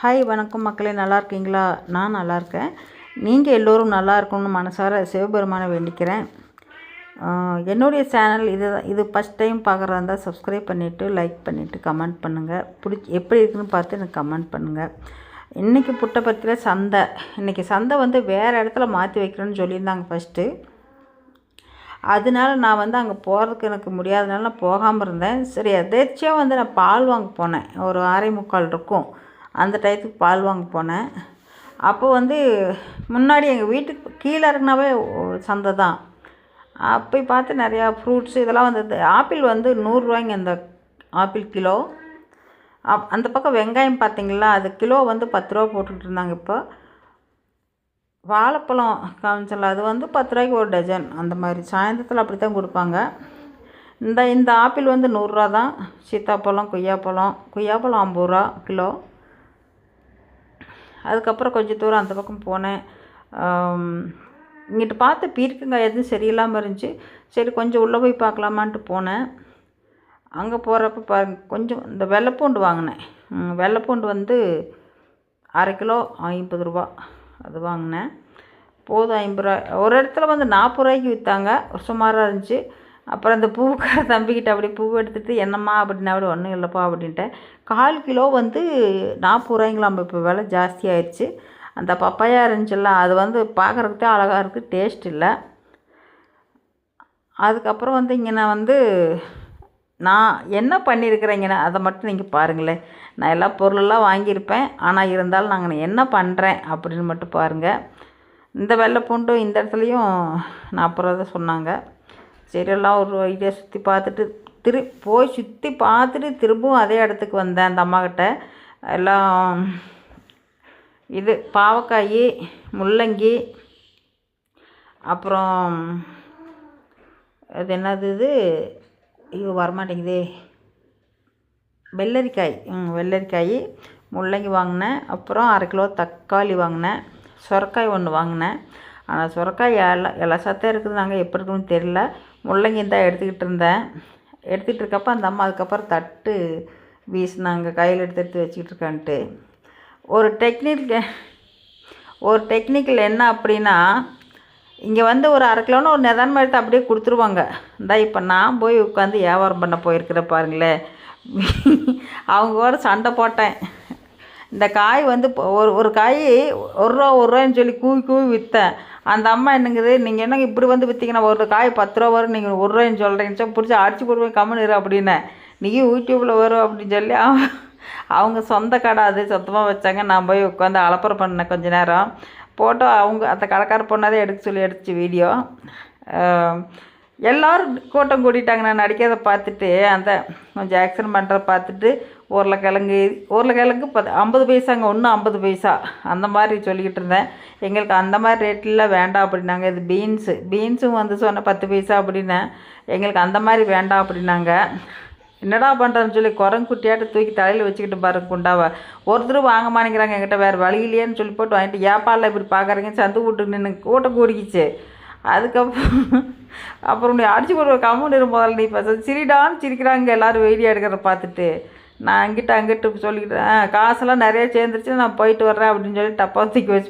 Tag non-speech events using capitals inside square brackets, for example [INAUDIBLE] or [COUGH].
Hi வணக்கம் மக்களே. நல்லா இருக்கீங்களா? நான் நல்லா இருக்கேன். நீங்கள் எல்லோரும் நல்லா இருக்கணும்னு மனசார சிவபெருமானை வேண்டிக்கிறேன். என்னுடைய சேனல் இது இது ஃபஸ்ட் டைம் பார்க்குறதா இருந்தால் சப்ஸ்கிரைப் பண்ணிவிட்டு லைக் பண்ணிவிட்டு கமெண்ட் பண்ணுங்கள் பிடிச்சி எப்படி இருக்குன்னு பார்த்து எனக்கு கமெண்ட் பண்ணுங்கள் இன்றைக்கி புட்டபர்த்தியில் சந்தை இன்றைக்கி சந்தை வந்து வேறு இடத்துல மாற்றி வைக்கிறேன்னு சொல்லியிருந்தாங்க ஃபஸ்ட்டு அதனால நான் வந்து அங்கே போகிறதுக்கு எனக்கு முடியாதனால நான் போகாமல் இருந்தேன். சரி எதேச்சியாக வந்து நான் பால் வாங்க போனேன். ஒரு ஆரை முக்கால் இருக்கும். அந்த டயத்துக்கு பால் வாங்க போனேன். அப்போ வந்து முன்னாடி எங்கள் வீட்டுக்கு கீழே இறங்குனாவே சந்தை தான். அப்போ பார்த்து நிறையா ஃப்ரூட்ஸ் இதெல்லாம் வந்தது. ஆப்பிள் வந்து நூறுரூவாய்ங்க அந்த ஆப்பிள் கிலோ. அப் அந்த பக்கம் வெங்காயம் பார்த்தீங்களா? அது கிலோ வந்து பத்து ரூபா போட்டுக்கிட்டு இருந்தாங்க இப்போ. வாழைப்பழம் காமிச்சல அது வந்து பத்து ரூபாய்க்கு ஒரு டஜன் அந்த மாதிரி சாயந்தரத்தில் அப்படி தான் கொடுப்பாங்க. இந்த இந்த ஆப்பிள் வந்து நூறுரூவா தான். சீத்தாப்பழம் கொய்யாப்பழம் கொய்யாப்பழம் ஐம்பது ரூபா கிலோ. அதுக்கப்புறம் கொஞ்சம் தூரம் அந்த பக்கம் போனேன். இங்கிட்டு பார்த்து பீர்க்கங்காய் எதுவும் சரியில்லாமல் இருந்துச்சு. சரி கொஞ்சம் உள்ளே போய் பார்க்கலாமான்ட்டு போனேன். அங்கே போகிறப்ப பாருங்க கொஞ்சம் இந்த வெள்ளைப்பூண்டு வாங்கினேன். வெள்ளைப்பூண்டு வந்து அரை கிலோ ஐம்பது ரூபா அது வாங்கினேன். போதும் ஐம்பது ரூபா. ஒரு இடத்துல வந்து நாற்பது ரூபாய்க்கு விற்றாங்க சுமாராக இருந்துச்சு. அப்புறம் இந்த பூக்கார [LAUGHS] தம்பிக்கிட்ட அப்படியே பூ எடுத்துகிட்டு என்னம்மா அப்படின்னா அப்படி ஒன்றும் இல்லைப்பா அப்படின்ட்டேன் கால் கிலோ வந்து நாற்பது ரூபாய்ங்களாம் இப்போ விலை ஜாஸ்தியாயிடுச்சு அந்த பப்பாயா இருந்துச்சுல்ல அது வந்து பார்க்குறதுக்கு அழகாக இருக்குது டேஸ்ட் இல்லை. அதுக்கப்புறம் வந்து இங்கே நான் வந்து நான் என்ன பண்ணியிருக்கிறேங்கண்ணே அதை மட்டும் நீங்கள் பாருங்களேன். நான் எல்லா பொருளெல்லாம் வாங்கியிருப்பேன். ஆனால் இருந்தாலும் நாங்கள் என்ன பண்ணுறேன் அப்படின்னு மட்டும் பாருங்கள் இந்த வெள்ளை பூண்டும் இந்த இடத்துலையும் நாற்பது ரூபா தான் சொன்னாங்க. சரி எல்லாம் ஒரு ஐடியா சுற்றி பார்த்துட்டு திரு போய் சுற்றி பார்த்துட்டு திரும்பவும் அதே இடத்துக்கு வந்தேன் அந்த அம்மாக்கிட்ட எல்லாம் இது பாவக்காய் முள்ளங்கி அப்புறம் அது என்னது இது? ஐயோ வரமாட்டேங்குதே. வெள்ளரிக்காய். ம் வெள்ளரிக்காய் முள்ளங்கி வாங்கினேன். அப்புறம் அரை கிலோ தக்காளி வாங்கினேன். சொரக்காய் ஒன்று வாங்கினேன். ஆனால் சுரக்காய் எல்லாம் எல்லா சத்தம் இருக்குது நாங்கள் எப்படி இருக்குன்னு தெரியல. முள்ளங்கி தான் எடுத்துக்கிட்டு இருந்தேன். எடுத்துகிட்டு இருக்கப்போ அந்த அம்மா அதுக்கப்புறம் தட்டு வீசினாங்க. கையில் எடுத்து எடுத்து வச்சுக்கிட்டு இருக்கான்ட்டு. ஒரு டெக்னிக் ஒரு டெக்னிக்கல் என்ன அப்படின்னா இங்கே வந்து ஒரு அரை கிலோன்னு ஒரு நிதானமாக எடுத்து அப்படியே கொடுத்துருவாங்க. இந்தா இப்போ நான் போய் உட்காந்து வியாபாரம் பண்ண போயிருக்கிற பாருங்களேன். அவங்க கூட சண்டை போட்டேன். இந்த காய் வந்து இப்போ ஒரு ஒரு காய் ஒரு ரூபா ஒரு ரூபான்னு சொல்லி கூவி கூவி விற்றேன் அந்த அம்மா என்னங்குது நீங்கள் என்னங்க இப்படி வந்து விற்றீங்கன்னா ஒரு காய் பத்து ரூபா வரும் நீங்கள் ஒரு ரூபாய்ன்னு சொல்கிறீங்க சொல்லி பிடிச்சி அடிச்சு போடுவேன் கம்முன்னு இரு அப்படின்னு. நீயும் யூடியூப்பில் வரும் அப்படின்னு சொல்லி அவங்க அவங்க சொந்த கடை அது சொந்தமாக வச்சாங்க. நான் போய் உட்காந்து அலப்பறை பண்ணேன் கொஞ்ச நேரம். போட்டோ அவங்க அந்த கடைக்கார பொண்ணாதே எடுக்க சொல்லி எடுத்துச்சு வீடியோ. எல்லோரும் கூட்டம் கூட்டிட்டாங்க நான் நடிக்கிறத பார்த்துட்டு அந்த கொஞ்சம் ஆக்ஷன் பண்ணுறத பார்த்துட்டு உருளைக்கிழங்கு உருளைக்கிழங்கு பத்து ஐம்பது பைசாங்க ஒன்று ஐம்பது பைசா. அந்த மாதிரி சொல்லிக்கிட்டு இருந்தேன். எங்களுக்கு அந்த மாதிரி ரேட்டில் வேண்டாம் அப்படின்னாங்க. இது பீன்ஸு பீன்ஸும் வந்து சொன்ன பத்து பைசா அப்படின்னேன். எங்களுக்கு அந்த மாதிரி வேண்டாம் அப்படின்னாங்க. என்னடா பண்ணுறேன்னு சொல்லி குரங்குட்டியாட்ட தூக்கி தலையில் வச்சுக்கிட்டு பாருங்க குண்டாவை. ஒருத்தரும் வாங்க மாட்டேங்கிறாங்க. என்கிட்ட வேறு வழி இல்லையேன்னு சொல்லி போட்டு வாங்கிட்டு ஏப்பாலில் இப்படி பார்க்குறீங்க சந்து கூட்டு நின்று கூட்டம் கூடிக்கிச்சு. அதுக்கப்புறம் அப்புறம் நீ அடிச்சு போடுவ கம்முன்னு இரு முதல்ல. நீ இப்போ சிரிடான்னு சிரிக்கிறாங்க எல்லோரும் வீடியோ எடுக்கிறத பார்த்துட்டு. நான் அங்கிட்ட அங்கிட்டு சொல்லிக்கிட்டேன் "ஆ, காசெல்லாம் நிறைய சேர்ந்துருச்சு நான் போயிட்டு வர்றேன் அப்படின்னு சொல்லி டப்பா தூக்கி வச்சு